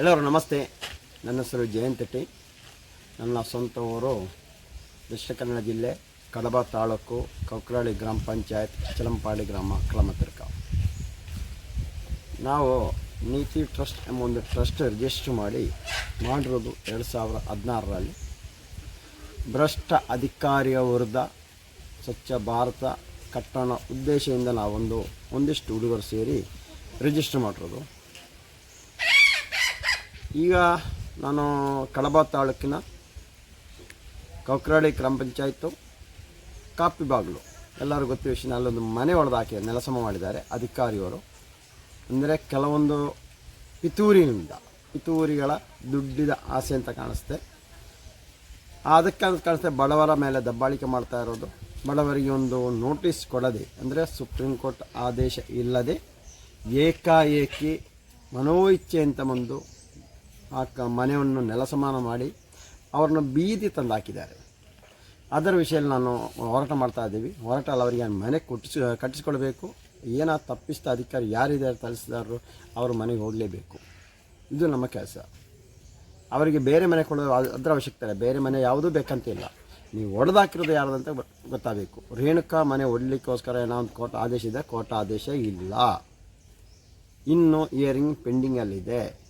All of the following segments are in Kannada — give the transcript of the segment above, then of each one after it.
ಎಲ್ಲರೂ ನಮಸ್ತೆ. ನನ್ನ ಹೆಸರು ಜಯಂತಟ್ಟಿ ನನ್ನ ಸ್ವಂತ ಊರು ದಕ್ಷಿಣ ಕನ್ನಡ ಜಿಲ್ಲೆ ಕಡಬ ತಾಲೂಕು ಕೌಕ್ರಾಳಿ ಗ್ರಾಮ ಪಂಚಾಯತ್ ಚಲಂಪಾಡಿ ಗ್ರಾಮ ಕಳಮತಿರ್ಕ ನಾವು ನೀತಿ ಟ್ರಸ್ಟ್ ಎಂಬ ಒಂದು ಟ್ರಸ್ಟ್ ರಿಜಿಸ್ಟರ್ ಮಾಡಿ ಮಾಡಿರೋದು ಎರಡು ಸಾವಿರದ ಹದಿನಾರರಲ್ಲಿ. ಭ್ರಷ್ಟ ಅಧಿಕಾರಿಯ ವಿರುದ್ಧ ಸ್ವಚ್ಛ ಭಾರತ ಕಟ್ಟಣ ಉದ್ದೇಶದಿಂದ ನಾವೊಂದು, ಒಂದಿಷ್ಟು ಹುಡುಗರು ಸೇರಿ ರಿಜಿಸ್ಟರ್ ಮಾಡಿರೋದು. ಈಗ ನಾನು ಕಡಬ ತಾಲೂಕಿನ ಕೌಕ್ರಾಡಿ ಗ್ರಾಮ ಪಂಚಾಯತು ಕಾಪಿ ಬಾಗಿಲು. ಎಲ್ಲರೂ ಗೊತ್ತಿರೋ ವಿಷಯ, ಅಲ್ಲೊಂದು ಮನೆ ಹೊಡೆದು ಹಾಕಿ, ನೆಲಸಮ ಮಾಡಿದ್ದಾರೆ ಅಧಿಕಾರಿಯವರು. ಅಂದರೆ ಕೆಲವೊಂದು ಪಿತೂರಿನಿಂದ ಪಿತೂರಿಗಳ ದುಡ್ಡಿದ ಆಸೆ ಅಂತ ಕಾಣಿಸುತ್ತೆ ಅದಕ್ಕೆ ಅಂತ ಕಾಣಿಸುತ್ತೆ ಬಡವರ ಮೇಲೆ ದಬ್ಬಾಳಿಕೆ ಮಾಡ್ತಾ ಇರೋದು. ಬಡವರಿಗೆ ಒಂದು ನೋಟಿಸ್ ಕೊಡದೆ, ಅಂದರೆ ಸುಪ್ರೀಂ ಕೋರ್ಟ್ ಆದೇಶ ಇಲ್ಲದೆ ಏಕಾಏಕಿ ಮನೋಇಚ್ಛೆ ಅಂತ ಬಂದು ಆ ಕ ಮನೆಯನ್ನು ನೆಲಸಮಾನ ಮಾಡಿ ಅವ್ರನ್ನ ಬೀದಿ ತಂದು ಹಾಕಿದ್ದಾರೆ. ಅದರ ವಿಷಯದಲ್ಲಿ ನಾನು ಹೋರಾಟ ಮಾಡ್ತಾ ಇದ್ದೀವಿ. ಹೋರಾಟ ಅಲ್ಲ, ಅವರಿಗೆ ಮನೆ ಕೊಟ್ಟಿಸಿ, ಕಟ್ಟಿಸ್ಕೊಳ್ಬೇಕು. ಏನೋ ತಪ್ಪಿಸ್ತಾ ಅಧಿಕಾರಿ ಯಾರಿದ್ದಾರೆ ತಲಿಸಿದಾರರು ಅವ್ರ ಮನೆಗೆ ಹೋಗಲೇಬೇಕು. ಇದು ನಮ್ಮ ಕೆಲಸ. ಅವರಿಗೆ ಬೇರೆ ಮನೆ ಕೊಡೋದು ಅದು- ಅದರ ಅವಶ್ಯಕತೆ ಇಲ್ಲ. ಬೇರೆ ಮನೆ ಯಾವುದೂ ಬೇಕಂತ ಇಲ್ಲ ನೀವು ಹೊಡೆದಾಕಿರೋದು ಯಾರ್ದಂತ ಗೊತ್ತಾಗಬೇಕು. ರೇಣುಕಾ ಮನೆ ಒಡಲಿಕ್ಕೋಸ್ಕರ ಏನೋ ಒಂದು ಕೋರ್ಟ್ ಆದೇಶ ಇದೆ. ಕೋರ್ಟ್ ಆದೇಶ ಇಲ್ಲ. ಇನ್ನು ಇಯರಿಂಗ್ ಪೆಂಡಿಂಗಲ್ಲಿದೆ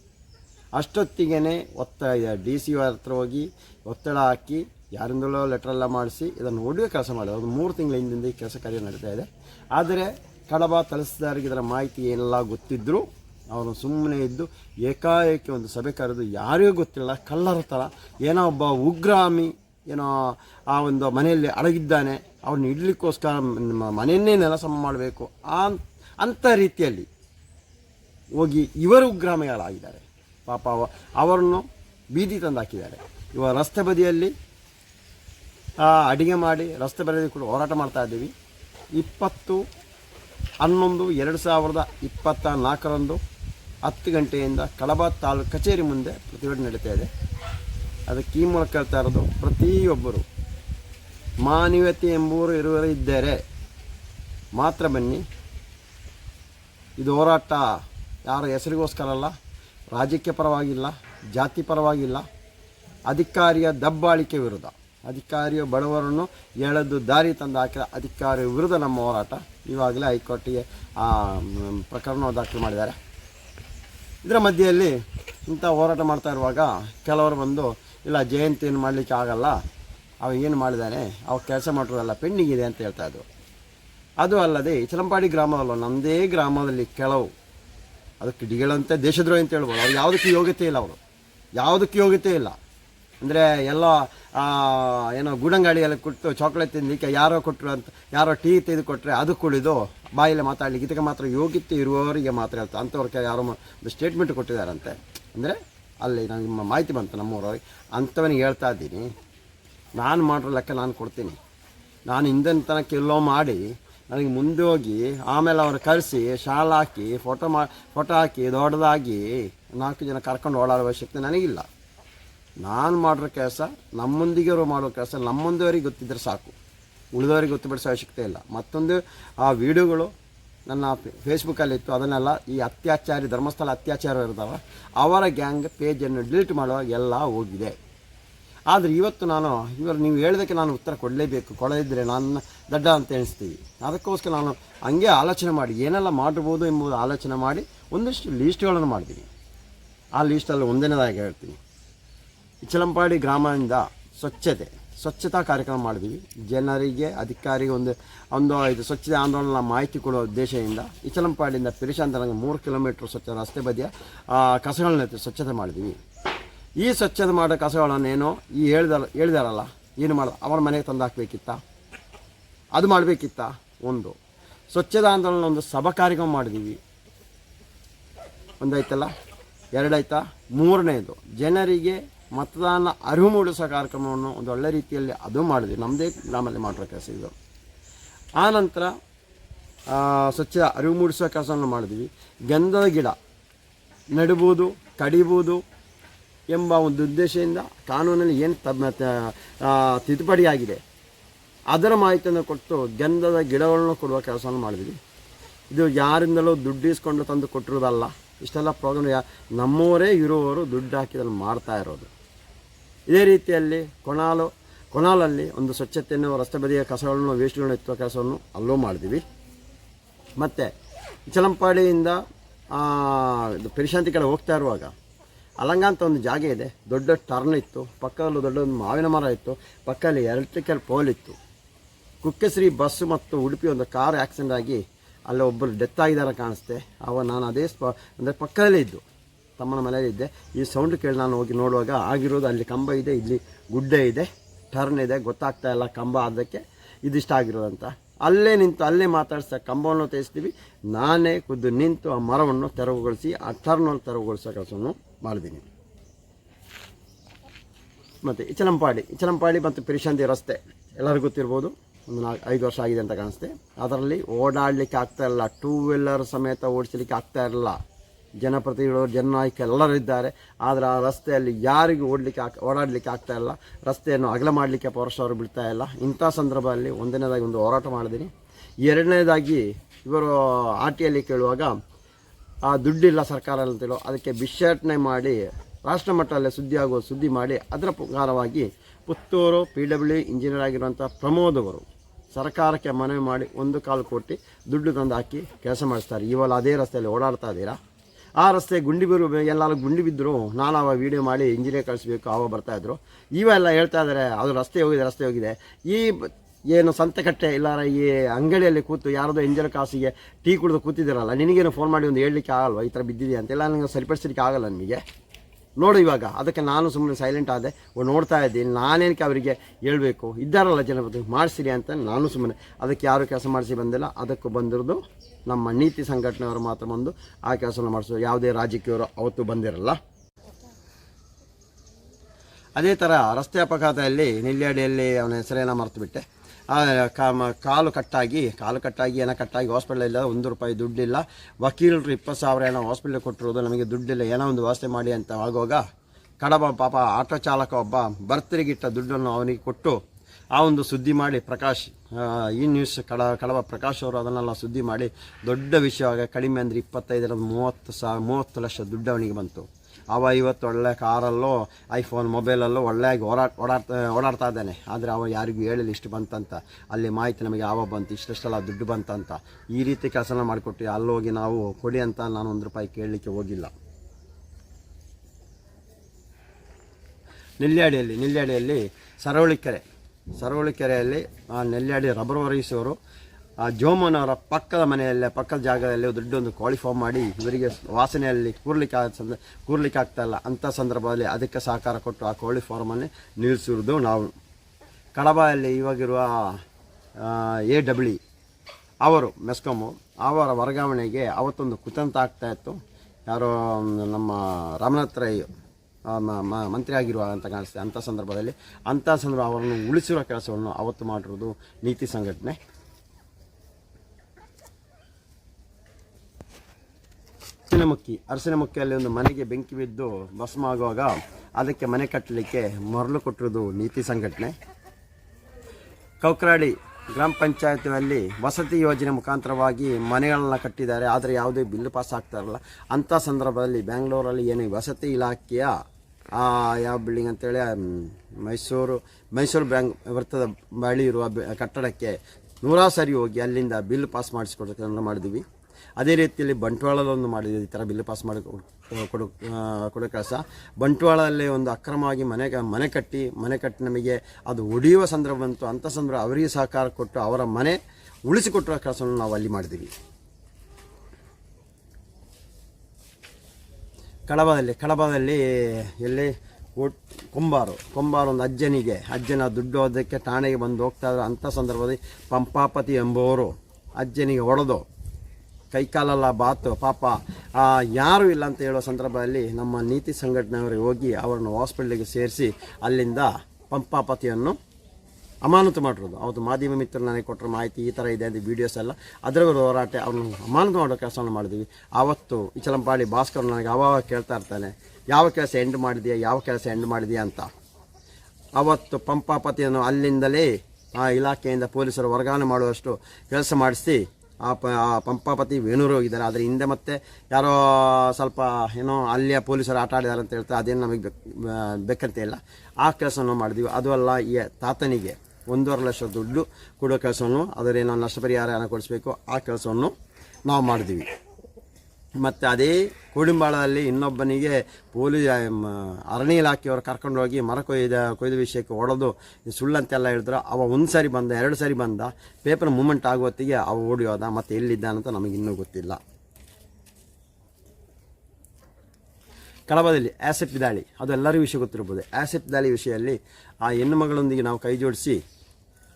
ಅಷ್ಟೊತ್ತಿಗೆ ಒತ್ತಡ ಇದೆ. ಡಿ ಸಿ ಹತ್ರ ಹೋಗಿ ಒತ್ತಡ ಹಾಕಿ ಯಾರಿಂದಲೋ ಲೆಟ್ರೆಲ್ಲ ಮಾಡಿಸಿ ಇದನ್ನು ಒಡವೆ ಕೆಲಸ ಮಾಡಿದೆ. ಅದು ಮೂರು ತಿಂಗಳ ಹಿಂದಿಂದ ಈ ಕೆಲಸ ಕಾರ್ಯ ನಡೀತಾ ಇದೆ. ಆದರೆ ಕಡಬ ತಲಸ್ದಾರಿಗೆ ಇದರ ಮಾಹಿತಿ ಏನೆಲ್ಲ ಗೊತ್ತಿದ್ದರೂ ಅವನು ಸುಮ್ಮನೆ ಇದ್ದು ಏಕಾಏಕಿ ಒಂದು ಸಭೆ ಕರೆದು ಯಾರಿಗೂ ಗೊತ್ತಿಲ್ಲ. ಕಳ್ಳರ ಥರ ಏನೋ ಒಬ್ಬ ಉಗ್ರಾಮಿ ಏನೋ ಆ ಒಂದು ಮನೆಯಲ್ಲಿ ಅಡಗಿದ್ದಾನೆ. ಅವ್ರನ್ನ ಇಡ್ಲಿಕ್ಕೋಸ್ಕರ ಮನೆಯನ್ನೇ ನೆಲಸಮ ಮಾಡಬೇಕು. ಆ ಅಂಥ ರೀತಿಯಲ್ಲಿ ಹೋಗಿ ಇವರು ಉಗ್ರಾಮಿಗಳಾಗಿದ್ದಾರೆ ಪಾಪ ಅವ ಅವರನ್ನು ಬೀದಿ ತಂದು ಹಾಕಿದ್ದಾರೆ. ಇವ ರಸ್ತೆ ಬದಿಯಲ್ಲಿ ಅಡಿಗೆ ಮಾಡಿ ರಸ್ತೆ ಬದಿಯಲ್ಲಿ ಕೂಡ ಹೋರಾಟ ಮಾಡ್ತಾ ಇದ್ದೀವಿ. ಇಪ್ಪತ್ತು ಹನ್ನೊಂದು ಎರಡು ಸಾವಿರದ ಇಪ್ಪತ್ತ ನಾಲ್ಕರಂದು ಹತ್ತು ಗಂಟೆಯಿಂದ ಕಳಬಾ ತಾಲೂಕು ಕಚೇರಿ ಮುಂದೆ ಪ್ರತಿಭಟನೆ ನಡೀತಾ ಇದೆ. ಅದಕ್ಕೆ ಈ ಮೂಲಕ ಹೇಳ್ತಾ ಇರೋದು, ಪ್ರತಿಯೊಬ್ಬರು ಮಾನವೀಯತೆ ಎಂಬುವರು ಇರುವರು ಇದ್ದಾರೆ ಮಾತ್ರ ಬನ್ನಿ. ಇದು ಹೋರಾಟ ಯಾರ ಹೆಸರಿಗೋಸ್ಕರ ಅಲ್ಲ ರಾಜಕೀಯ ಪರವಾಗಿಲ್ಲ, ಜಾತಿ ಪರವಾಗಿಲ್ಲ, ಅಧಿಕಾರಿಯ ದಬ್ಬಾಳಿಕೆ ವಿರುದ್ಧ. ಅಧಿಕಾರಿಯ ಬಡವರನ್ನು ಎಳೆದು ದಾರಿ ತಂದು ಹಾಕಿದ ಅಧಿಕಾರಿಯ ವಿರುದ್ಧ ನಮ್ಮ ಹೋರಾಟ ಇವಾಗಲೇ ಹೈಕೋರ್ಟಿಗೆ ಆ ಪ್ರಕರಣ ದಾಖಲು ಮಾಡಿದ್ದಾರೆ. ಇದರ ಮಧ್ಯೆಯಲ್ಲಿ ಇಂಥ ಹೋರಾಟ ಮಾಡ್ತಾ ಇರುವಾಗ ಕೆಲವರು ಬಂದು, ಇಲ್ಲ, ಜಯಂತಿ ಏನು ಮಾಡಲಿಕ್ಕೆ ಆಗಲ್ಲ, ಅವ ಏನು ಮಾಡಿದ್ದಾನೆ ಅವ ಕೆಲಸ ಮಾಡಿರೋದಲ್ಲ ಪೆಂಡಿಂಗ್ ಇದೆ ಅಂತ ಹೇಳ್ತಾ ಅದು ಅಲ್ಲದೆ, ಚಲಂಪಾಡಿ ಗ್ರಾಮದಲ್ಲೂ ನಮ್ಮದೇ ಗ್ರಾಮದಲ್ಲಿ ಕೆಲವು ಅದಕ್ಕೆ ಡಿಗಳಂತೆ ದೇಶದ್ರೋಹಿ ಅಂತ ಹೇಳ್ಬೋದು. ಅವ್ರು ಯಾವುದಕ್ಕೂ ಯೋಗ್ಯತೆ ಇಲ್ಲ ಅವರು. ಯಾವುದಕ್ಕೂ ಯೋಗ್ಯತೆ ಇಲ್ಲ. ಅಂದರೆ ಎಲ್ಲ ಏನೋ ಗೂಡಂಗಾಡಿಯಲ್ಲಿ ಕೊಟ್ಟು ಚಾಕ್ಲೇಟ್ ತಿನ್ನಲಿಕ್ಕೆ ಯಾರೋ ಕೊಟ್ಟರು ಅಂತ, ಯಾರೋ ಟೀ ತೆಗೆದು ಕೊಟ್ಟರೆ ಅದು ಕುಡಿದು ಬಾಯಲ್ಲಿ ಮಾತಾಡಲಿಕ್ಕೆ ಇದಕ್ಕೆ ಮಾತ್ರ ಯೋಗ್ಯತೆ ಇರುವವರಿಗೆ ಮಾತ್ರ ಹೇಳ್ತಾರೆ ಅಂಥವ್ರಿಗೆ ಯಾರೋ ಸ್ಟೇಟ್ಮೆಂಟ್ ಕೊಟ್ಟಿದ್ದಾರಂತೆ. ಅಂದರೆ ಅಲ್ಲಿ ನಾನು ನಿಮ್ಮ ಮಾಹಿತಿ ಬಂತು ನಮ್ಮೂರು ಅಂಥವನಿಗೆ ಹೇಳ್ತಾ ಇದ್ದೀನಿ. ನಾನು ಮಾಡಿರೋ ಲೆಕ್ಕ ನಾನು ಕೊಡ್ತೀನಿ. ನಾನು ಹಿಂದಿನ ತನಕ ಎಲ್ಲೋ ಮಾಡಿ ನನಗೆ ಮುಂದೆ ಹೋಗಿ, ಆಮೇಲೆ ಅವ್ರು ಕರೆಸಿ, ಶಾಲ್ ಹಾಕಿ ಫೋಟೋ ಮಾ ಫೋಟೋ ಹಾಕಿ, ದೊಡ್ಡದಾಗಿ ನಾಲ್ಕು ಜನ ಕರ್ಕೊಂಡು ಓಡಾಡೋ ಅವಶ್ಯಕತೆ ನನಗಿಲ್ಲ. ನಾನು ಮಾಡಿರೋ ಕೆಲಸ ನಮ್ಮೊಂದಿಗೆ ಮಾಡೋ ಕೆಲಸ, ನಮ್ಮೊಂದವರಿಗೆ ಗೊತ್ತಿದ್ದರೆ ಸಾಕು. ಉಳಿದವರಿಗೆ ಗೊತ್ತುಪಡಿಸೋ ಅವಶ್ಯಕತೆ ಇಲ್ಲ. ಮತ್ತೊಂದು, ಆ ವೀಡಿಯೋಗಳು ನನ್ನ ಫೇಸ್ಬುಕ್ಕಲ್ಲಿ ಇತ್ತು ಅದನ್ನೆಲ್ಲ ಈ ಅತ್ಯಾಚಾರಿ, ಧರ್ಮಸ್ಥಳ ಅತ್ಯಾಚಾರ ಇರ್ತಾವ ಅವರ ಗ್ಯಾಂಗ್ ಪೇಜನ್ನು ಡಿಲೀಟ್ ಮಾಡುವಾಗ ಎಲ್ಲ ಹೋಗಿದೆ. ಆದರೆ ಇವತ್ತು ನಾನು, ಇವರು ನೀವು ಹೇಳೋದಕ್ಕೆ ನಾನು ಉತ್ತರ ಕೊಡಲೇಬೇಕು. ಕೊಡದಿದ್ದರೆ ನಾನು ದಡ್ಡ ಅಂತ ಎಣಿಸ್ತೀವಿ. ಅದಕ್ಕೋಸ್ಕರ ನಾನು ಹಂಗೆ ಆಲೋಚನೆ ಮಾಡಿ, ಏನೆಲ್ಲ ಮಾಡ್ಬೋದು ಎಂಬುದು ಆಲೋಚನೆ ಮಾಡಿ ಒಂದಷ್ಟು ಲೀಸ್ಟ್ಗಳನ್ನು ಮಾಡ್ತೀನಿ. ಆ ಲೀಸ್ಟಲ್ಲಿ ಒಂದನೇದಾಗಿ ಹೇಳ್ತೀನಿ. ಇಚಲಂಪಾಡಿ ಗ್ರಾಮದಿಂದ ಸ್ವಚ್ಛತೆ, ಸ್ವಚ್ಛತಾ ಕಾರ್ಯಕ್ರಮ ಮಾಡಿದ್ವಿ. ಜನರಿಗೆ, ಅಧಿಕಾರಿಗೆ ಒಂದು ಒಂದು ಇದು ಸ್ವಚ್ಛತೆ ಆಂದೋಲನ ಮಾಹಿತಿ ಕೊಡೋ ಉದ್ದೇಶದಿಂದ ಇಚಲಂಪಾಡಿಯಿಂದ ಪಿರಿಶಾಂತರಂಗ ಮೂರು ಕಿಲೋಮೀಟ್ರ್ ಸ್ವಚ್ಛ ರಸ್ತೆ ಬದಿಯ ಕಸಗಳನ್ನ ಸ್ವಚ್ಛತೆ ಮಾಡಿದ್ವಿ. ಈ ಸ್ವಚ್ಛತೆ ಮಾಡೋ ಕಸಗಳನ್ನೇನೋ ಈ ಹೇಳ್ದಾರ, ಹೇಳಿದಾರಲ್ಲ, ಏನು ಮಾಡ ಅವರ ಮನೆಗೆ ತಂದು ಹಾಕ್ಬೇಕಿತ್ತ? ಅದು ಮಾಡಬೇಕಿತ್ತ? ಒಂದು. ಸ್ವಚ್ಛತಾ ಆಂದೋಲನ ಒಂದು ಸಭಾ ಕಾರ್ಯಕ್ರಮ ಮಾಡಿದ್ದೀವಿ ಒಂದಾಯ್ತಲ್ಲ? ಎರಡಾಯ್ತಾ? ಮೂರನೇದು, ಜನರಿಗೆ ಮತದಾನ ಅರಿವು ಮೂಡಿಸೋ ಕಾರ್ಯಕ್ರಮವನ್ನು ಒಂದು ಒಳ್ಳೆ ರೀತಿಯಲ್ಲಿ ಅದು ಮಾಡಿದ್ವಿ. ನಮ್ಮದೇ ಗ್ರಾಮದಲ್ಲಿ ಮಾಡಿರೋ ಕೆಲಸ ಇದು. ಆನಂತರ ನಂತರ ಸ್ವಚ್ಛ ಅರಿವು ಮೂಡಿಸೋ ಕೆಲಸವನ್ನು ಮಾಡಿದ್ವಿ. ಗಂಧದ ಗಿಡ ನೆಡ್ಬೋದು ಕಡಿಬೋದು ಎಂಬ ಒಂದು ಉದ್ದೇಶದಿಂದ ಕಾನೂನಲ್ಲಿ ಏನು ತಮ್ಮ ತಿದ್ದುಪಡಿ ಆಗಿದೆ ಅದರ ಮಾಹಿತಿಯನ್ನು ಕೊಟ್ಟು ಗಂಧದ ಗಿಡಗಳನ್ನು ಕೊಡುವ ಕೆಲಸವನ್ನು ಮಾಡಿದ್ವಿ. ಇದು ಯಾರಿಂದಲೂ ದುಡ್ಡು ಇಸ್ಕೊಂಡು ತಂದು ಕೊಟ್ಟಿರೋದಲ್ಲ ಇಷ್ಟೆಲ್ಲ ಪ್ರೋಗ್ರಾಮ್ ಯಾ, ನಮ್ಮವರೇ ಇರುವವರು ದುಡ್ಡು ಹಾಕಿದಲ್ಲಿ ಮಾಡ್ತಾ ಇರೋದು. ಇದೇ ರೀತಿಯಲ್ಲಿ ಕೊಣಾಲು ಕೊಣಾಲಲ್ಲಿ ಒಂದು ಸ್ವಚ್ಛತೆಯನ್ನು ರಸ್ತೆ ಬದಿಯ ಕಸಗಳನ್ನು ವೇಸ್ಟ್ಗಳನ್ನು ಎತ್ತುವ ಕೆಲಸವನ್ನು ಅಲ್ಲೂ ಮಾಡಿದ್ವಿ. ಮತ್ತು ಚಲಂಪಾಡಿಯಿಂದ ಪೆರಿಶಾಂತಿ ಕಡೆ ಹೋಗ್ತಾ ಇರುವಾಗ ಅಲಂಗ ಅಂತ ಒಂದು ಜಾಗ ಇದೆ. ದೊಡ್ಡ ಟರ್ನ್ ಇತ್ತು. ಪಕ್ಕದಲ್ಲಿ ದೊಡ್ಡ ಒಂದು ಮಾವಿನ ಮರ ಇತ್ತು. ಪಕ್ಕದಲ್ಲಿ ಎಲೆಕ್ಟ್ರಿಕಲ್ ಪೋಲ್ ಇತ್ತು. ಕುಕ್ಕೆಶ್ರೀ ಬಸ್ ಮತ್ತು ಉಡುಪಿ ಒಂದು ಕಾರ್ ಆಕ್ಸಿಡೆಂಟ್ ಆಗಿ ಅಲ್ಲಿ ಒಬ್ಬರು ಡೆತ್ ಆಗಿದ್ದಾರೆ ಕಾಣಿಸ್ತೆ. ಅವ ನಾನು ಅದೇ ಸ್ಪ ಅಂದರೆ ಪಕ್ಕದಲ್ಲೇ ಇದ್ದು. ತಮ್ಮನ ಮನೆಯಲ್ಲಿ ಇದ್ದೆ. ಈ ಸೌಂಡ್ ಕೇಳಿ ನಾನು ಹೋಗಿ ನೋಡುವಾಗ ಆಗಿರೋದು ಅಲ್ಲಿ ಕಂಬ ಇದೆ, ಇಲ್ಲಿ ಗುಡ್ಡೆ ಇದೆ ಟರ್ನ್ ಇದೆ, ಗೊತ್ತಾಗ್ತಾ ಇಲ್ಲ ಕಂಬ ಅದಕ್ಕೆ ಇದಿಷ್ಟ ಆಗಿರೋದಂತ. ಅಲ್ಲೇ ನಿಂತು, ಅಲ್ಲೇ ಮಾತಾಡಿಸ್ತಾ ಕಂಬವನ್ನು ತೆಗೆಸ್ತೀವಿ. ನಾನೇ ಖುದ್ದು ನಿಂತು ಆ ಮರವನ್ನು ತೆರವುಗೊಳಿಸಿ, ಆ ಟರ್ನನ್ನು ತೆರವುಗೊಳಿಸೋ ಕೆಲಸವನ್ನು ಮಾಡಿದ್ದೀನಿ ಮತ್ತು ಇಚಲಂಪಾಡಿ ಇಚಲಂಪಾಡಿ ಮತ್ತು ಪಿರಿಶಾಂತಿ ರಸ್ತೆ, ಎಲ್ಲರಿಗೂ ಗೊತ್ತಿರ್ಬೋದು. ಒಂದು ನಾಲ್ಕು, ಐದು ವರ್ಷ ಆಗಿದೆ ಅಂತ ಕಾಣಿಸ್ತೆ. ಅದರಲ್ಲಿ ಓಡಾಡಲಿಕ್ಕೆ ಆಗ್ತಾ ಇಲ್ಲ ಟೂ ವೀಲರ್ ಸಮೇತ ಓಡಿಸಲಿಕ್ಕೆ ಆಗ್ತಾ ಇರಲಿಲ್ಲ ಜನಪ್ರತಿನಿಧಿಗಳು ಜನನಾಯಕ ಎಲ್ಲರೂ ಇದ್ದಾರೆ. ಆದರೆ ಆ ರಸ್ತೆಯಲ್ಲಿ ಯಾರಿಗೂ ಓಡಲಿಕ್ಕೆ ಆಗ್, ಓಡಾಡಲಿಕ್ಕೆ ಇಲ್ಲ. ರಸ್ತೆಯನ್ನು ಅಗಲ ಮಾಡಲಿಕ್ಕೆ ಪೌರಸವರು ಬಿಡ್ತಾ ಇಲ್ಲ. ಇಂಥ ಸಂದರ್ಭದಲ್ಲಿ ಒಂದನೇದಾಗಿ ಒಂದು ಹೋರಾಟ ಮಾಡಿದ್ದೀನಿ. ಎರಡನೇದಾಗಿ ಇವರು ಆರ್ ಟಿಯಲ್ಲಿ ಕೇಳುವಾಗ, ಆ ದುಡ್ಡಿಲ್ಲ ಸರ್ಕಾರ ಅಂತೇಳೋ ಅದಕ್ಕೆ ಬಿಷಾಟನೆ ಮಾಡಿ, ರಾಷ್ಟ್ರ ಮಟ್ಟದಲ್ಲೇ ಸುದ್ದಿ ಆಗುವ ಸುದ್ದಿ ಮಾಡಿ, ಅದರ ಪ್ರಕಾರವಾಗಿ ಪುತ್ತೂರು ಪಿ ಡಬ್ಲ್ಯೂ ಇಂಜಿನಿಯರ್ ಆಗಿರುವಂಥ ಪ್ರಮೋದ್ ಅವರು ಸರ್ಕಾರಕ್ಕೆ ಮನವಿ ಮಾಡಿ ಒಂದು ಕಾಲು ಕೊಟ್ಟು ದುಡ್ಡು ತಂದು ಹಾಕಿ ಕೆಲಸ ಮಾಡಿಸ್ತಾರೆ. ಇವಾಗ ಅದೇ ರಸ್ತೆಯಲ್ಲಿ ಓಡಾಡ್ತಾ ಇದ್ದೀರಾ? ಆ ರಸ್ತೆ ಗುಂಡಿ ಬಿರು ಎಲ್ಲಾರು ಗುಂಡಿ ಬಿದ್ದರು ನಾನು ಅವಾಗ ವೀಡಿಯೋ ಮಾಡಿ ಇಂಜಿನಿಯರ್ ಕಳಿಸ್ಬೇಕು ಅವಾಗ ಬರ್ತಾಯಿದ್ರು ಇವೆಲ್ಲ ಹೇಳ್ತಾ ಇದ್ದಾರೆ ಅದು ರಸ್ತೆ ಹೋಗಿದೆ ರಸ್ತೆ ಹೋಗಿದೆ. ಈ ಏನು ಸಂತೆಕಟ್ಟೆ ಇಲ್ಲಾರ ಈ ಅಂಗಡಿಯಲ್ಲಿ ಕೂತು ಯಾರದೋ ಇಂಜಿನಿಯರ್ ಕಾಸಿಗೆ ಟೀ ಕುಡಿದು ಕೂತಿದ್ದೀರಲ್ಲ, ನಿನಗೇನು ಫೋನ್ ಮಾಡಿ ಒಂದು ಹೇಳಲಿಕ್ಕೆ ಆಗಲ್ವ? ಈ ಥರ ಬಿದ್ದಿದೆಯಾ ಅಂತೆಲ್ಲ ನನಗೆ ಸರಿಪಡಿಸ್ಲಿಕ್ಕೆ ಆಗಲ್ಲ ನಿಮಗೆ. ನೋಡು ಇವಾಗ, ಅದಕ್ಕೆ ನಾನು ಸುಮ್ಮನೆ ಸೈಲೆಂಟ್ ಆದೆ. ನೋಡ್ತಾ ಇದ್ದೀನಿ. ನಾನೇನಕ್ಕೆ ಅವರಿಗೆ ಹೇಳಬೇಕು? ಇದ್ದಾರಲ್ಲ ಜನಪದ ಮಾಡಿಸಿರಿ ಅಂತ ನಾನು ಸುಮ್ಮನೆ ಅದಕ್ಕೆ ಯಾರು ಕೆಲಸ ಮಾಡಿಸಿ ಬಂದಿಲ್ಲ. ಅದಕ್ಕೂ ಬಂದಿರೋದು ನಮ್ಮ ನೀತಿ ಸಂಘಟನೆಯವರು ಮಾತ್ರ ಬಂದು ಆ ಕೆಲಸವನ್ನು ಮಾಡಿಸೋದು. ಯಾವುದೇ ರಾಜಕೀಯವರು ಅವತ್ತು ಬಂದಿರಲ್ಲ. ಅದೇ ಥರ ರಸ್ತೆ ಅಪಘಾತದಲ್ಲಿ ನಿಲ್ಯಾಡಿಯಲ್ಲಿ ಅವನ ಹೆಸರೇನ ಮರೆತು ಬಿಟ್ಟೆ ಕಾಲು ಕಟ್ಟಾಗಿ ಕಾಲು ಕಟ್ಟಾಗಿ ಏನೋ ಕಟ್ಟಾಗಿ ಹಾಸ್ಪಿಟಲ್ ಇಲ್ಲ, ಒಂದು ರೂಪಾಯಿ ದುಡ್ಡಿಲ್ಲ. ವಕೀಲರು ಇಪ್ಪತ್ತು ಸಾವಿರ ಏನೋ ಹಾಸ್ಪಿಟ್ಲಿಗೆ ಕೊಟ್ಟಿರೋದು, ನಮಗೆ ದುಡ್ಡಿಲ್ಲ, ಏನೋ ಒಂದು ವ್ಯವಸ್ಥೆ ಮಾಡಿ ಅಂತ ಆಗೋಗ ಕಡಬ ಪಾಪ ಆಟೋ ಚಾಲಕ ಒಬ್ಬ ಬರ್ತರಿಗಿಟ್ಟ ದುಡ್ಡನ್ನು ಅವನಿಗೆ ಕೊಟ್ಟು ಆ ಒಂದು ಸುದ್ದಿ ಮಾಡಿ ಪ್ರಕಾಶ್ ಈ ನ್ಯೂಸ್ ಕಡ, ಕಡಬ ಪ್ರಕಾಶ್ ಅವರು ಅದನ್ನೆಲ್ಲ ಸುದ್ದಿ ಮಾಡಿ ದೊಡ್ಡ ವಿಷಯವಾಗ ಕಡಿಮೆ ಅಂದರೆ ಇಪ್ಪತ್ತೈದರ ಮೂವತ್ತು ಸಾವಿರ, ಮೂವತ್ತು ಲಕ್ಷ ದುಡ್ಡು ಅವನಿಗೆ ಬಂತು. ಅವ ಇವತ್ತು ಒಳ್ಳೆ ಕಾರಲ್ಲೋ, ಐಫೋನ್ ಮೊಬೈಲಲ್ಲೋ ಒಳ್ಳೆಯಾಗಿ ಓಡಾಡ್ ಓಡಾಡ್ತಾ ಓಡಾಡ್ತಾ ಇದ್ದಾನೆ. ಆದರೆ ಅವ ಯಾರಿಗೂ ಹೇಳಿಲ್ಲ ಇಷ್ಟು ಬಂತಂತ. ಅಲ್ಲಿ ಮಾಹಿತಿ ನಮಗೆ ಯಾವ ಬಂತು, ಇಷ್ಟೆಷ್ಟೆಲ್ಲ ದುಡ್ಡು ಬಂತಂತ. ಈ ರೀತಿ ಕೆಲಸನ ಮಾಡಿಕೊಟ್ಟು ಅಲ್ಲೋಗಿ ನಾವು ಕೊಡಿ ಅಂತ ನಾನು ಒಂದು ರೂಪಾಯಿ ಕೇಳಲಿಕ್ಕೆ ಹೋಗಿಲ್ಲ. ನೆಲ್ಯಾಡಿಯಲ್ಲಿ ನೆಲ್ಯಾಡಿಯಲ್ಲಿ ಸರವಳಿಕೆರೆ ಸರವಳಿ ಕೆರೆಯಲ್ಲಿ ನೆಲ್ಯಾಡಿ ರಬ್ಬರ್ ಒರಗಿಸೋರು ಆ ಜೋಮನವರ ಪಕ್ಕದ ಮನೆಯಲ್ಲೇ, ಪಕ್ಕದ ಜಾಗದಲ್ಲಿ ದೊಡ್ಡೊಂದು ಕೋಳಿ ಫಾರ್ಮ್ ಮಾಡಿ ಇವರಿಗೆ ವಾಸನೆಯಲ್ಲಿ ಕೂರ್ಲಿಕ್ಕೆ ಸಂದ, ಕೂರ್ಲಿಕ್ಕೆ ಆಗ್ತಾ ಇಲ್ಲ. ಅಂಥ ಸಂದರ್ಭದಲ್ಲಿ ಅದಕ್ಕೆ ಸಹಕಾರ ಕೊಟ್ಟು ಆ ಕೋಳಿ ಫಾರ್ಮನ್ನೇ ನಿಲ್ಲಿಸಿರೋದು ನಾವು. ಕಳಬಾಯಲ್ಲಿ ಇವಾಗಿರುವ ಎ ಡಬ್ಲ್ಯೂ ಅವರು, ಮೆಸ್ಕಾಮು, ಅವರ ವರ್ಗಾವಣೆಗೆ ಅವತ್ತೊಂದು ಕುತಂತ ಆಗ್ತಾ ಇತ್ತು. ಯಾರೋ ನಮ್ಮ ರಾಮನಾಥ್ ರೈ ಮಂತ್ರಿ ಆಗಿರುವ ಅಂತ ಕಾಣಿಸ್ತದೆ ಅಂಥ ಸಂದರ್ಭದಲ್ಲಿ ಅಂಥ ಸಂದರ್ಭ ಅವರನ್ನು ಉಳಿಸಿರೋ ಕೆಲಸವನ್ನು ಅವತ್ತು ಮಾಡಿರೋದು ನೀತಿ ಸಂಘಟನೆ. ಅರಸಿನಮುಖಿ ಅರಸಿನಮುಖಿಯಲ್ಲಿ ಒಂದು ಮನೆಗೆ ಬೆಂಕಿ ಬಿದ್ದು ಭಸ್ಮ ಆಗುವಾಗ ಅದಕ್ಕೆ ಮನೆ ಕಟ್ಟಲಿಕ್ಕೆ ಮರಳು ಕೊಟ್ಟಿರೋದು ನೀತಿ ಸಂಘಟನೆ. ಕೌಕ್ರಾಡಿ ಗ್ರಾಮ ಪಂಚಾಯತ್ನಲ್ಲಿ ವಸತಿ ಯೋಜನೆ ಮುಖಾಂತರವಾಗಿ ಮನೆಗಳನ್ನು ಕಟ್ಟಿದ್ದಾರೆ. ಆದರೆ ಯಾವುದೇ ಬಿಲ್ ಪಾಸ್ ಆಗ್ತಾ ಇರಲ್ಲ. ಅಂಥ ಸಂದರ್ಭದಲ್ಲಿ ಬ್ಯಾಂಗ್ಳೂರಲ್ಲಿ ಏನು ವಸತಿ ಇಲಾಖೆಯ ಯಾವ ಬಿಲ್ಡಿಂಗ್ ಅಂತೇಳಿ ಮೈಸೂರು ಮೈಸೂರು ಬ್ಯಾಂಕ್ ವೃತ್ತದ ಬಳಿ ಇರುವ ಕಟ್ಟಡಕ್ಕೆ ನೂರಾ ಸರಿ ಹೋಗಿ ಅಲ್ಲಿಂದ ಬಿಲ್ ಪಾಸ್ ಮಾಡಿಸ್ಕೊಡೋಕೆ ಮಾಡಿದ್ವಿ ಅದೇ ರೀತಿಯಲ್ಲಿ ಬಂಟ್ವಾಳದೊಂದು ಮಾಡಿದೆ ಈ ಥರ ಬಿಲ್ ಪಾಸ್ ಮಾಡಿ ಕೊಡು- ಕೊಡು ಕೆಲಸ. ಬಂಟ್ವಾಳದಲ್ಲಿ ಒಂದು ಅಕ್ರಮವಾಗಿ ಮನೆ ಮನೆ ಕಟ್ಟಿ ಮನೆ ಕಟ್ಟಿ ನಮಗೆ ಅದು ಒಡೆಯುವ ಸಂದರ್ಭ ಬಂತು. ಅಂಥ ಸಂದರ್ಭ ಅವರಿಗೆ ಸಹಕಾರ ಕೊಟ್ಟು ಅವರ ಮನೆ ಉಳಿಸಿಕೊಟ್ಟಿರೋ ಕೆಲಸವನ್ನು ನಾವು ಅಲ್ಲಿ ಮಾಡಿದ್ದೀವಿ. ಕಡಬದಲ್ಲಿ ಕಳಬದಲ್ಲಿ ಎಲ್ಲಿ ಒಟ್ ಕೊಂಬಾರು ಕೊಂಬಾರು ಒಂದು ಅಜ್ಜನಿಗೆ, ಅಜ್ಜನ ದುಡ್ಡು ಅದಕ್ಕೆ ಠಾಣೆಗೆ ಬಂದು ಹೋಗ್ತಾ ಇದ್ರು. ಅಂಥ ಸಂದರ್ಭದಲ್ಲಿ ಪಂಪಾಪತಿ ಎಂಬುವರು ಅಜ್ಜನಿಗೆ ಹೊಡೆದು ಕೈಕಾಲೆಲ್ಲ ಬಾತು ಪಾಪ ಯಾರೂ ಇಲ್ಲ ಅಂತ ಹೇಳೋ ಸಂದರ್ಭದಲ್ಲಿ ನಮ್ಮ ನೀತಿ ಸಂಘಟನೆಯವರಿಗೆ ಹೋಗಿ ಅವರನ್ನು ಹಾಸ್ಪಿಟ್ಲಿಗೆ ಸೇರಿಸಿ ಅಲ್ಲಿಂದ ಪಂಪಾಪತಿಯನ್ನು ಅಮಾನತು ಮಾಡಿರೋದು. ಅವತ್ತು ಮಾಧ್ಯಮ ಮಿತ್ರರು ನನಗೆ ಕೊಟ್ಟರು ಮಾಹಿತಿ ಈ ಥರ ಇದೆ ಅಂತ ವೀಡಿಯೋಸ್ ಎಲ್ಲ. ಅದರ ಹೋರಾಟ ಅವನು ಅಮಾನತು ಮಾಡೋ ಕೆಲಸವನ್ನು ಮಾಡಿದ್ವಿ. ಆವತ್ತು ಇಚಲಂಪಾಡಿ ಭಾಸ್ಕರ್ ನನಗೆ ಅವಾಗ ಕೇಳ್ತಾ ಇರ್ತಾನೆ, ಯಾವ ಕೆಲಸ ಎಂಡ್ ಮಾಡಿದೆಯಾ, ಯಾವ ಕೆಲಸ ಎಂಡ್ ಮಾಡಿದೆಯಾ ಅಂತ. ಅವತ್ತು ಪಂಪಾಪತಿಯನ್ನು ಅಲ್ಲಿಂದಲೇ ಆ ಇಲಾಖೆಯಿಂದ ಪೊಲೀಸರು ವರ್ಗಾವಣೆ ಮಾಡುವಷ್ಟು ಕೆಲಸ ಮಾಡಿಸಿ ಆ ಪ ಪಂಪಾಪತಿ ವೇಣೂರು ಹೋಗಿದ್ದಾರೆ. ಆದರೆ ಹಿಂದೆ ಮತ್ತೆ ಯಾರೋ ಸ್ವಲ್ಪ ಏನೋ ಅಲ್ಲಿಯ ಪೊಲೀಸರು ಆಟ ಆಡಿದ್ದಾರೆ ಅಂತ ಹೇಳ್ತಾರೆ. ಅದೇನು ನಮಗೆ ಬೆಕ್ ಬೇಕಂತ ಇಲ್ಲ. ಆ ಕೆಲಸವನ್ನು ಮಾಡಿದ್ವಿ. ಅದು ಅಲ್ಲ, ಈ ತಾತನಿಗೆ ಒಂದೂವರೆ ಲಕ್ಷ ದುಡ್ಡು ಕೊಡೋ ಕೆಲಸವನ್ನು ಅದರೇನೋ ನಷ್ಟ ಪರಿಹಾರ ಕೊಡಿಸ್ಬೇಕು. ಆ ಕೆಲಸವನ್ನು ನಾವು ಮಾಡಿದ್ವಿ. ಮತ್ತು ಅದೇ ಕೂಡಿಂಬಾಳದಲ್ಲಿ ಇನ್ನೊಬ್ಬನಿಗೆ ಪೊಲೀಸ್ ಅರಣ್ಯ ಇಲಾಖೆಯವರು ಕರ್ಕೊಂಡು ಹೋಗಿ ಮರ ಕೊಯ್ದ ಕೊಯ್ದ ವಿಷಯಕ್ಕೆ ಹೊಡೆದು ಸುಳ್ಳಂತೆಲ್ಲ ಹೇಳಿದ್ರು. ಅವ ಒಂದು ಸಾರಿ ಬಂದ, ಎರಡು ಸಾರಿ ಬಂದ. ಪೇಪರ್ ಮೂಮೆಂಟ್ ಆಗುವತ್ತಿಗೆ ಅವ ಓಡಿ ಹೋದ. ಮತ್ತು ಎಲ್ಲಿದ್ದಾನಂತ ನಮಗೆ ನಮಗಿನ್ನೂ ಗೊತ್ತಿಲ್ಲ. ಕಳಬದಲ್ಲಿ ಆ್ಯಸೆಪ್ ದಾಳಿ. ಅದು ಎಲ್ಲರಿಗೂ ವಿಷಯ ಗೊತ್ತಿರ್ಬೋದು ಆ್ಯಸೆಪ್ ದಾಳಿ ವಿಷಯದಲ್ಲಿ ಆ ಹೆಣ್ಣು ಮಗಳೊಂದಿಗೆ ನಾವು ಕೈ ಜೋಡಿಸಿ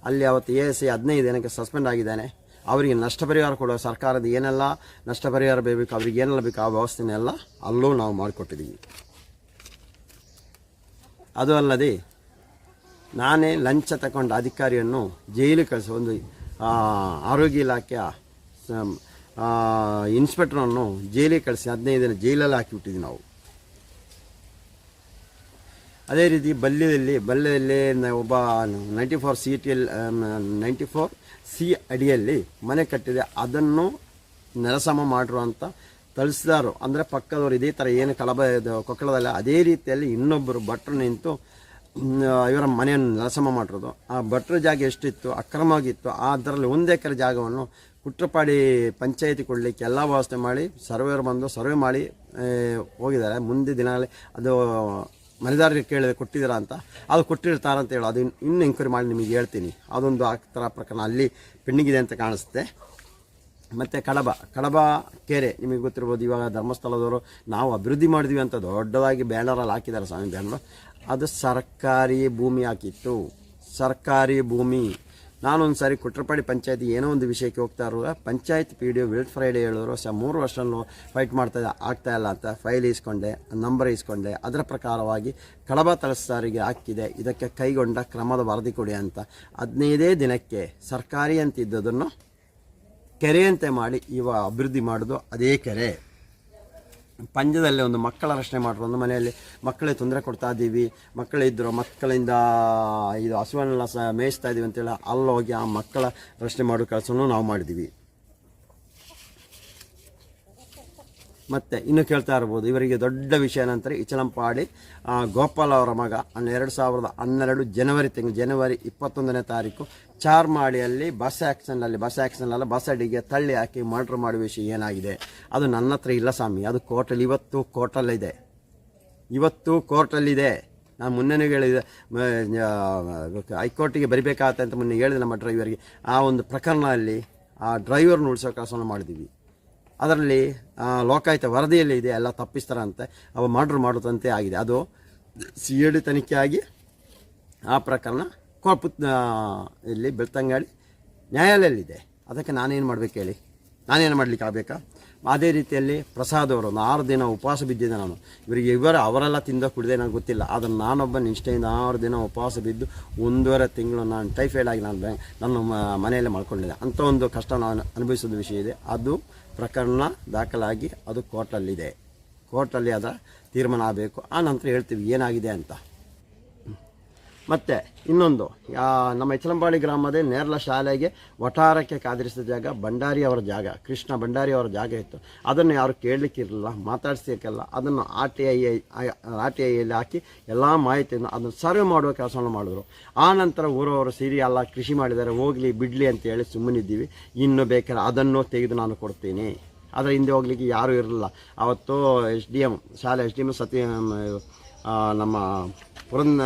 ಅಲ್ಲಿ ಅವತ್ತು ಎ ಎಸ್ ಐ ಹದಿನೈದು ಸಸ್ಪೆಂಡ್ ಆಗಿದ್ದಾನೆ. ಅವರಿಗೆ ನಷ್ಟ ಪರಿಹಾರ ಕೊಡುವ ಸರ್ಕಾರದ ಏನೆಲ್ಲ ನಷ್ಟ ಪರಿಹಾರ ಬೇಕು, ಅವ್ರಿಗೆ ಏನೆಲ್ಲ ಬೇಕು, ಆ ವ್ಯವಸ್ಥೆನೆಲ್ಲ ಅಲ್ಲೂ ನಾವು ಮಾಡಿಕೊಟ್ಟಿದ್ದೀವಿ. ಅದು ಅಲ್ಲದೆ ನಾನೇ ಲಂಚ ತಗೊಂಡ ಅಧಿಕಾರಿಯನ್ನು ಜೈಲಿಗೆ ಕಳಿಸಿ ಒಂದು ಆರೋಗ್ಯ ಇಲಾಖೆಯ ಇನ್ಸ್ಪೆಕ್ಟ್ರನ್ನು ಜೈಲಿಗೆ ಕಳಿಸಿ ಹದಿನೈದು ದಿನ ಜೈಲಲ್ಲಿ ಹಾಕಿಬಿಟ್ಟಿದ್ವಿ ನಾವು. ಅದೇ ರೀತಿ ಬಲ್ಯದಲ್ಲಿ ಬಲ್ಯದಲ್ಲಿ ಒಬ್ಬ ninety four C T L ninety four C ಅಡಿಯಲ್ಲಿ ಮನೆ ಕಟ್ಟಿದೆ. ಅದನ್ನು ನೆಲಸಮ ಮಾಡಿರುವಂಥ ತಳಿಸಿದಾರು ಅಂದರೆ ಪಕ್ಕದವರು ಇದೇ ಥರ ಏನು ಕಳಬ ಇದು ಕೊಕ್ಕಳದಲ್ಲಿ, ಅದೇ ರೀತಿಯಲ್ಲಿ ಇನ್ನೊಬ್ಬರು ಭಟ್ರು ನಿಂತು ಇವರ ಮನೆಯನ್ನು ನೆಲಸಮ ಮಾಡಿರೋದು. ಆ ಭಟ್ರ ಜಾಗ ಎಷ್ಟಿತ್ತು, ಅಕ್ರಮವಾಗಿತ್ತು ಅದರಲ್ಲಿ ಒಂದು ಎಕರೆ ಜಾಗವನ್ನು ಕುಟ್ರಪಾಡಿ ಪಂಚಾಯಿತಿ ಕೊಡಲಿಕ್ಕೆ ಎಲ್ಲ ವ್ಯವಸ್ಥೆ ಮಾಡಿ ಸರ್ವೇರು ಬಂದು ಸರ್ವೆ ಮಾಡಿ ಹೋಗಿದ್ದಾರೆ. ಮುಂದೆ ದಿನಗಳಲ್ಲಿ ಅದು ಮನೆದಾರರಿಗೆ ಕೇಳಿದೆ ಕೊಟ್ಟಿದ್ದೀರಾ ಅಂತ? ಅದು ಕೊಟ್ಟಿರ್ತಾರಂತ ಹೇಳಿ. ಅದು ಇನ್- ಇನ್ನು ಎಂಕ್ವೈರಿ ಮಾಡಿ ನಿಮಗೆ ಹೇಳ್ತೀನಿ. ಅದೊಂದು ಆ ಥರ ಪ್ರಕರಣ. ಅಲ್ಲಿ ಪೆಂಡಿಂಗ್ ಇದೆ ಅಂತ ಕಾಣಿಸುತ್ತೆ. ಮತ್ತು ಕಡಬ. ಕಡಬ ಕೆರೆ. ನಿಮಗೆ ಗೊತ್ತಿರ್ಬೋದು, ಇವಾಗ ಧರ್ಮಸ್ಥಳದವರು ನಾವು ಅಭಿವೃದ್ಧಿ ಮಾಡಿದ್ವಿ ಅಂತ ದೊಡ್ಡದಾಗಿ ಬ್ಯಾನರಲ್ಲಿ ಹಾಕಿದ್ದಾರೆ ಸ್ವಾಮಿ ಬ್ಯಾನರ್. ಅದು ಸರ್ಕಾರಿ ಭೂಮಿ ಹಾಕಿತ್ತು. ಸರ್ಕಾರಿ ಭೂಮಿ. ನಾನೊಂದು ಸಾರಿ ಕುಟ್ರಪಾಡಿ ಪಂಚಾಯತಿ ಏನೋ ಒಂದು ವಿಷಯಕ್ಕೆ ಹೋಗ್ತಾ ಇರುವ ಪಂಚಾಯತ್ ಪಿ ಡಿ ಒ ವಿಲ್ಟ್ ಫ್ರೈಡೆ ಹೇಳಿದ್ರು ಸ ಮೂರು ವರ್ಷನೂ ಫೈಟ್ ಮಾಡ್ತಾ ಆಗ್ತಾ ಇಲ್ಲ ಅಂತ ಫೈಲ್ ಇಸ್ಕೊಂಡೆ ನಂಬರ್ ಇಸ್ಕೊಂಡೆ ಅದರ ಪ್ರಕಾರವಾಗಿ ಕಡಬ ತಲಸ್ತಾರಿಗೆ ಹಾಕಿದೆ. ಇದಕ್ಕೆ ಕೈಗೊಂಡ ಕ್ರಮದ ವರದಿ ಕೊಡಿ ಅಂತ. ಹದಿನೈದೇ ದಿನಕ್ಕೆ ಸರ್ಕಾರಿ ಅಂತಿದ್ದದನ್ನು ಕೆರೆಯಂತೆ ಮಾಡಿ ಇವ ಅಭಿವೃದ್ಧಿ ಮಾಡೋದು ಅದೇ ಕೆರೆ. ಪಂಜದಲ್ಲಿ ಒಂದು ಮಕ್ಕಳ ರಕ್ಷಣೆ ಮಾಡಿರೋ. ಒಂದು ಮನೆಯಲ್ಲಿ ಮಕ್ಕಳಿಗೆ ತೊಂದರೆ ಕೊಡ್ತಾ ಇದ್ದೀವಿ ಮಕ್ಕಳಿದ್ದರು ಮಕ್ಕಳಿಂದ ಇದು ಹಸುವನ್ನೆಲ್ಲ ಸಹ ಮೇಯಿಸ್ತಾ ಇದ್ದೀವಿ ಅಂತೇಳಿ ಅಲ್ಲೋಗಿ ಆ ಮಕ್ಕಳ ರಕ್ಷಣೆ ಮಾಡೋ ಕೆಲಸವನ್ನು ನಾವು ಮಾಡಿದ್ದೀವಿ ಮತ್ತು ಇನ್ನು ಕೇಳ್ತಾ ಇರ್ಬೋದು. ಇವರಿಗೆ ದೊಡ್ಡ ವಿಷಯ ಏನಂತಾರೆ ಇಚಲಂಪಾಡಿ ಗೋಪಾಲ್ ಅವರ ಮಗ ಎರಡು ಸಾವಿರದ ಹನ್ನೆರಡು ಜನವರಿ ತಿಂಗಳು, ಜನವರಿ ಇಪ್ಪತ್ತೊಂದನೇ ತಾರೀಕು ಚಾರ್ಮಾಡಿಯಲ್ಲಿ ಬಸ್ ಆ್ಯಕ್ಸಿಡೆಂಟಲ್ಲಿ ಬಸ್ ಆ್ಯಕ್ಸಿಡೆಂಟಲ್ಲ ಬಸ್ ಅಡಿಗೆ ತಳ್ಳಿ ಹಾಕಿ ಮರ್ಡ್ರ್ ಮಾಡುವ ವಿಷಯ ಏನಾಗಿದೆ? ಅದು ನನ್ನ ಹತ್ರ ಇಲ್ಲ ಸ್ವಾಮಿ. ಅದು ಕೋರ್ಟಲ್ಲಿ ಇವತ್ತು ಕೋರ್ಟಲ್ಲಿದೆ ಇವತ್ತು ಕೋರ್ಟಲ್ಲಿದೆ ನಾನು ಮೊನ್ನೆನೂ ಹೇಳಿದೆ ಹೈಕೋರ್ಟಿಗೆ ಬರಿಬೇಕಾಗತ್ತೆ ಅಂತ ಮೊನ್ನೆ ಹೇಳಿದೆ ನಮ್ಮ ಡ್ರೈವರ್ಗೆ ಆ ಒಂದು ಪ್ರಕರಣದಲ್ಲಿ ಆ ಡ್ರೈವರ್ನ ಉಳಿಸೋ ಕೆಲಸವನ್ನು ಮಾಡಿದ್ದೀವಿ. ಅದರಲ್ಲಿ ಲೋಕಾಯುತ ವರದಿಯಲ್ಲಿ ಇದೆ, ಎಲ್ಲ ತಪ್ಪಿಸ್ತಾರಂತೆ, ಅವ ಮರ್ಡ್ರ್ ಮಾಡೋದಂತೆ ಆಗಿದೆ. ಅದು ಸಿ ಎ ಡಿ ತನಿಖೆ ಆಗಿ ಆ ಪ್ರಕರಣ ಕೋಪ ಇಲ್ಲಿ ಬೆಳ್ತಂಗಾಡಿ ನ್ಯಾಯಾಲಯಲ್ಲಿದೆ. ಅದಕ್ಕೆ ನಾನೇನು ಮಾಡಬೇಕು ಹೇಳಿ? ನಾನೇನು ಮಾಡ್ಲಿಕ್ಕೆ ಆಗಬೇಕಾ? ಅದೇ ರೀತಿಯಲ್ಲಿ ಪ್ರಸಾದ್ ಅವರು ಆರು ದಿನ ಉಪವಾಸ ಬಿದ್ದಿದ್ದೆ ನಾನು. ಇವರಿಗೆ ಇವರ ಅವರೆಲ್ಲ ತಿಂದ ಕುಡಿದೆ ನನಗೆ ಗೊತ್ತಿಲ್ಲ. ಆದರೆ ನಾನೊಬ್ಬ ನಿಷ್ಠೆಯಿಂದ ಆರು ದಿನ ಉಪವಾಸ ಬಿದ್ದು ಒಂದೂವರೆ ತಿಂಗಳು ನಾನು ಟೈಫೈಡ್ ಆಗಿ ನಾನು ನನ್ನ ಮನೆಯಲ್ಲೇ ಮಾಡ್ಕೊಂಡಿದ್ದೆ ಅಂಥ ಒಂದು ಕಷ್ಟ ನಾನು ಅನುಭವಿಸೋದು ವಿಷಯ ಇದೆ. ಅದು ಪ್ರಕರಣ ದಾಖಲಾಗಿ ಅದು ಕೋರ್ಟಲ್ಲಿದೆ. ಕೋರ್ಟಲ್ಲಿ ಅದರ ತೀರ್ಮಾನ ಆಗಬೇಕು. ಆ ನಂತರ ಹೇಳ್ತೀವಿ ಏನಾಗಿದೆ ಅಂತ. ಮತ್ತು ಇನ್ನೊಂದು ನಮ್ಮ ಇಚಲಂಬಾಳಿ ಗ್ರಾಮದ ನೇರಳ ಶಾಲೆಗೆ ವಠಾರಕ್ಕೆ ಕಾದಿರಿಸಿದ ಜಾಗ ಭಂಡಾರಿ ಅವರ ಜಾಗ, ಕೃಷ್ಣ ಭಂಡಾರಿ ಅವರ ಜಾಗ ಇತ್ತು. ಅದನ್ನು ಯಾರು ಕೇಳಲಿಕ್ಕಿರಲಿಲ್ಲ ಮಾತಾಡ್ಸೋಕ್ಕೆಲ್ಲ ಅದನ್ನು R T I R T ಐಯಲ್ಲಿ ಹಾಕಿ ಎಲ್ಲ ಮಾಹಿತಿಯನ್ನು ಅದನ್ನು ಸರ್ವೆ ಮಾಡುವ ಕೆಲಸವನ್ನು ಮಾಡಿದ್ರು. ಆ ನಂತರ ಊರವರು ಸಿರಿ, ಅಲ್ಲ, ಕೃಷಿ ಮಾಡಿದ್ದಾರೆ, ಹೋಗಲಿ, ಬಿಡಲಿ ಅಂತೇಳಿ ಸುಮ್ಮನಿದ್ದೀವಿ. ಇನ್ನು ಬೇಕಾದ್ರೆ ಅದನ್ನು ತೆಗೆದು ನಾನು ಕೊಡ್ತೀನಿ. ಅದರ ಹಿಂದೆ ಹೋಗ್ಲಿಕ್ಕೆ ಯಾರೂ ಇರಲಿಲ್ಲ. ಅವತ್ತು ಎಚ್ ಡಿ ಎಂ ಶಾಲೆ ಎಚ್ ಡಿ ಎಂ ಸತಿ ನಮ್ಮ ಪುರಂದ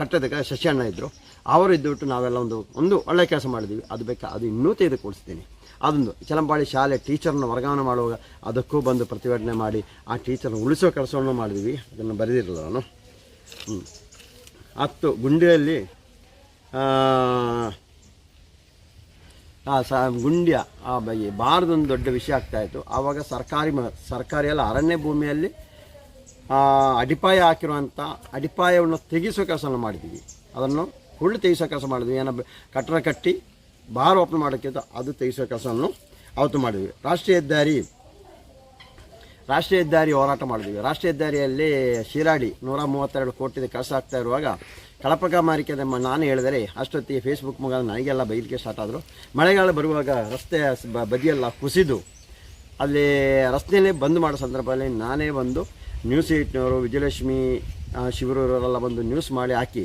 ಕಟ್ಟೋದಕ್ಕೆ ಶಶಿಯಣ್ಣ ಇದ್ದರು ಅವರು ಇದ್ದುಬಿಟ್ಟು ನಾವೆಲ್ಲ ಒಂದು ಒಂದು ಒಳ್ಳೆ ಕೆಲಸ ಮಾಡಿದ್ವಿ. ಅದು ಬೇಕಾ? ಅದು ಇನ್ನೂ ತೆಗೆದುಕೊಡಿಸ್ತೀನಿ. ಅದೊಂದು ಚಲಂಬಾಳಿ ಶಾಲೆ ಟೀಚರ್ನ ವರ್ಗಾವಣೆ ಮಾಡುವಾಗ ಅದಕ್ಕೂ ಬಂದು ಪ್ರತಿಭಟನೆ ಮಾಡಿ ಆ ಟೀಚರ್ನ ಉಳಿಸೋ ಕೆಲಸವನ್ನು ಮಾಡಿದ್ವಿ. ಅದನ್ನು ಬರೆದಿರಲ್ಲ ನಾನು ಹ್ಞೂ ಹತ್ತು ಗುಂಡಿಯಲ್ಲಿ ಸ, ಗುಂಡ್ಯ, ಆ ಬಾರದೊಂದು ದೊಡ್ಡ ವಿಷಯ ಆಗ್ತಾಯಿತ್ತು ಆವಾಗ ಸರ್ಕಾರಿ ಸರ್ಕಾರಿ ಅಲ್ಲ ಅರಣ್ಯ ಭೂಮಿಯಲ್ಲಿ ಅಡಿಪಾಯ ಹಾಕಿರುವಂಥ ಅಡಿಪಾಯವನ್ನು ತೆಗೆಸೋ ಕೆಲಸವನ್ನು ಮಾಡಿದ್ದೀವಿ. ಅದನ್ನು ಹುಳ್ಳು ತೆಗೆಸೋ ಕೆಲಸ ಮಾಡಿದ್ವಿ. ಏನೋ ಕಟ್ಟಡ ಕಟ್ಟಿ ಬಾರ್ ಓಪನ್ ಮಾಡೋಕ್ಕಿಂತ ಅದು ತೆಗೆಸೋ ಕೆಲಸವನ್ನು ಅವತ್ತು ಮಾಡಿದ್ವಿ. ರಾಷ್ಟ್ರೀಯ ಹೆದ್ದಾರಿ ರಾಷ್ಟ್ರೀಯ ಹೆದ್ದಾರಿ ಹೋರಾಟ ಮಾಡಿದ್ವಿ. ರಾಷ್ಟ್ರೀಯ ಹೆದ್ದಾರಿಯಲ್ಲಿ ಶಿರಾಡಿ ನೂರ ಮೂವತ್ತೆರಡು ಕೋಟಿದ ಕೆಲಸ ಆಗ್ತಾ ಇರುವಾಗ ಕಳಪಕ ಮಾರಿಕೆ ನಾನು ಹೇಳಿದರೆ ಅಷ್ಟೊತ್ತಿಗೆ ಫೇಸ್ಬುಕ್ ಮುಖಾಂತರ ನನಗೆಲ್ಲ ಬೈಲಿಕ್ಕೆ ಸ್ಟಾರ್ಟ್ ಆದರು. ಮಳೆಗಾಲ ಬರುವಾಗ ರಸ್ತೆ ಬದಿಯೆಲ್ಲ ಕುಸಿದು ಅಲ್ಲಿ ರಸ್ತೆಯಲ್ಲೇ ಬಂದ್ ಮಾಡೋ ಸಂದರ್ಭದಲ್ಲಿ ನಾನೇ ಬಂದು ನ್ಯೂಸ್ ಏಟ್ನವರು ವಿಜಯಲಕ್ಷ್ಮಿ ಶಿವರವರೆಲ್ಲ ಬಂದು ನ್ಯೂಸ್ ಮಾಡಿ ಹಾಕಿ,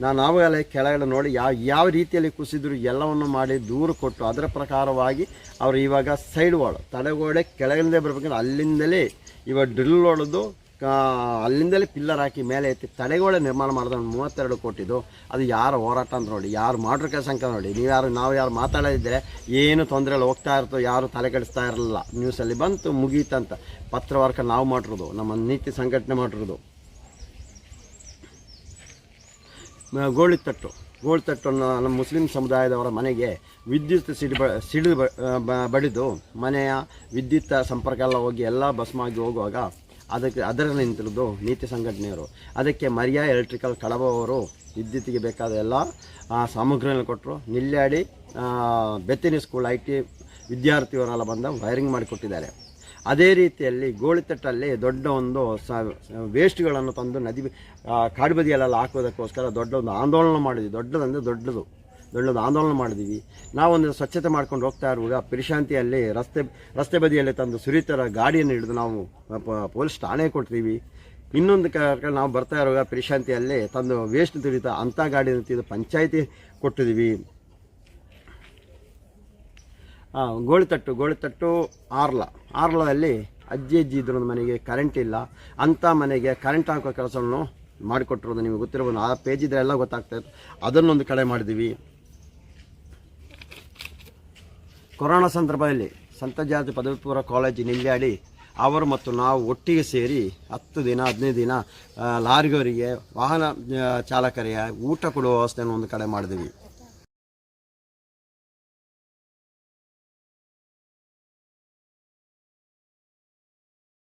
ನಾನು ಆವಾಗಲೇ ಕೆಳಗಡೆ ನೋಡಿ ಯಾವ ಯಾವ ರೀತಿಯಲ್ಲಿ ಕುಸಿದ್ರು ಎಲ್ಲವನ್ನು ಮಾಡಿ ದೂರು ಕೊಟ್ಟು ಅದರ ಪ್ರಕಾರವಾಗಿ ಅವರು ಇವಾಗ ಸೈಡ್ ವಾಲ್ ತಡೆಗೋಡೆ ಕೆಳಗಿಂದೇ ಬರಬೇಕಂದ್ರೆ ಅಲ್ಲಿಂದಲೇ ಇವಾಗ ಡ್ರಿಲ್ ಹೊಡೆದು ಅಲ್ಲಿಂದಲೇ ಪಿಲ್ಲರ್ ಹಾಕಿ ಮೇಲೆ ಎತ್ತಿ ತಡೆಗೋಡೆ ನಿರ್ಮಾಣ ಮಾಡಿದ ಮೂವತ್ತೆರಡು ಕೋಟಿದು ಅದು ಯಾರು ಹೋರಾಟ ಅಂತ ನೋಡಿ, ಯಾರು ಮಾಡ್ರ ಕೆಲಸ ಅಂತ ನೋಡಿ. ನೀವು ಯಾರು ನಾವು ಯಾರು ಮಾತಾಡೋದಿದ್ದರೆ ಏನು ತೊಂದರೆ ಇಲ್ಲ, ಹೋಗ್ತಾ ಇರ್ತೋ ಯಾರು ತಲೆ ಕೆಡಿಸ್ತಾ ಇರಲಿಲ್ಲ. ನ್ಯೂಸಲ್ಲಿ ಬಂತು ಮುಗೀತಂತ ಪತ್ರವಾರ್ಕ ನಾವು ಮಾಡಿರೋದು, ನಮ್ಮ ನೀತಿ ಸಂಘಟನೆ ಮಾಡಿರೋದು. ಗೋಳಿತಟ್ಟು ಗೋಳಿತಟ್ಟನ್ನು ನಮ್ಮ ಮುಸ್ಲಿಂ ಸಮುದಾಯದವರ ಮನೆಗೆ ವಿದ್ಯುತ್ ಸಿಡಿ ಬ ಸಿಡಿದು ಬಡಿದು ಮನೆಯ ವಿದ್ಯುತ್ ಸಂಪರ್ಕ ಎಲ್ಲ ಹೋಗಿ ಎಲ್ಲ ಭಸ್ಮಾಗಿ ಹೋಗುವಾಗ ಅದಕ್ಕೆ ಅದರ ನಿಂತಿರೋದು ನೀತಿ ಸಂಘಟನೆಯವರು. ಅದಕ್ಕೆ ಮರಿಯಾ ಎಲೆಕ್ಟ್ರಿಕಲ್ ಕಡಬ ಅವರು ವಿದ್ಯುತ್ತಿಗೆ ಬೇಕಾದ ಎಲ್ಲ ಸಾಮಗ್ರಿಗಳನ್ನು ಕೊಟ್ಟರು. ನಿಲ್ಲಾಡಿ ಬೆತ್ತಿನ ಸ್ಕೂಲ್ ಐ ಟಿ ವಿದ್ಯಾರ್ಥಿಯವರೆಲ್ಲ ಬಂದ ವೈರಿಂಗ್ ಮಾಡಿಕೊಟ್ಟಿದ್ದಾರೆ. ಅದೇ ರೀತಿಯಲ್ಲಿ ಗೋಳಿತಟ್ಟಲ್ಲಿ ದೊಡ್ಡ ಒಂದು ಸ ವೇಸ್ಟ್ಗಳನ್ನು ತಂದು ನದಿ ಕಾಡು ಬದಿಯಲ್ಲೆಲ್ಲ ಹಾಕೋದಕ್ಕೋಸ್ಕರ ದೊಡ್ಡ ಒಂದು ಆಂದೋಲನ ಮಾಡಿದ್ವಿ. ದೊಡ್ಡದಂದರೆ ದೊಡ್ಡದು. ದೊಡ್ಡದು ಆಂದೋಲನ ಮಾಡಿದ್ವಿ. ನಾವೊಂದು ಸ್ವಚ್ಛತೆ ಮಾಡ್ಕೊಂಡು ಹೋಗ್ತಾ ಇರುವಾಗ ಪರಿಶಾಂತಿಯಲ್ಲಿ ರಸ್ತೆ ರಸ್ತೆ ಬದಿಯಲ್ಲಿ ತಂದು ಸುರಿತರ ಗಾಡಿಯನ್ನು ಹಿಡಿದು ನಾವು ಪೊಲೀಸ್ ಠಾಣೆ ಕೊಡ್ತೀವಿ. ಇನ್ನೊಂದು ಕ ನಾವು ಬರ್ತಾ ಇರುವಾಗ ಪರಿಶಾಂತಿಯಲ್ಲಿ ತಂದು ವೇಸ್ಟ್ ದುಡಿತಾ ಅಂಥ ಗಾಡಿ ತಿಂದು ಪಂಚಾಯಿತಿ ಕೊಟ್ಟಿದ್ದೀವಿ ಗೋಳಿತಟ್ಟು ಗೋಳಿತಟ್ಟು ಆರ್ಲ. ಆರ್ಲದಲ್ಲಿ ಅಜ್ಜಿ ಅಜ್ಜಿ ಇದ್ರೊಂದು ಮನೆಗೆ ಕರೆಂಟ್ ಇಲ್ಲ. ಅಂಥ ಮನೆಗೆ ಕರೆಂಟ್ ಹಾಕೋ ಕೆಲಸವನ್ನು ಮಾಡಿಕೊಟ್ಟಿರೋದು ನಿಮಗೆ ಗೊತ್ತಿರ್ಬೋದು ಆ ಪೇಜ್ ಇದ್ರೆ ಎಲ್ಲ ಗೊತ್ತಾಗ್ತಾ ಇತ್ತು. ಅದನ್ನೊಂದು ಕಡೆ ಮಾಡಿದ್ದೀವಿ ಕೊರೋನಾ ಸಂದರ್ಭದಲ್ಲಿ ಸಂತ ಜಾತಿ ಪದವಿ ಪೂರ್ವ ಕಾಲೇಜು ನಿಲ್ಯಾಡಿ ಅವರು ಮತ್ತು ನಾವು ಒಟ್ಟಿಗೆ ಸೇರಿ ಹತ್ತು ದಿನ, ಹದಿನೈದು ದಿನ ಲಾರಿಗೋರಿಗೆ ವಾಹನ ಚಾಲಕರಿಗೆ ಊಟ ಕೊಡುವ ವ್ಯವಸ್ಥೆಯನ್ನು ಒಂದು ಕಡೆ ಮಾಡಿದ್ವಿ.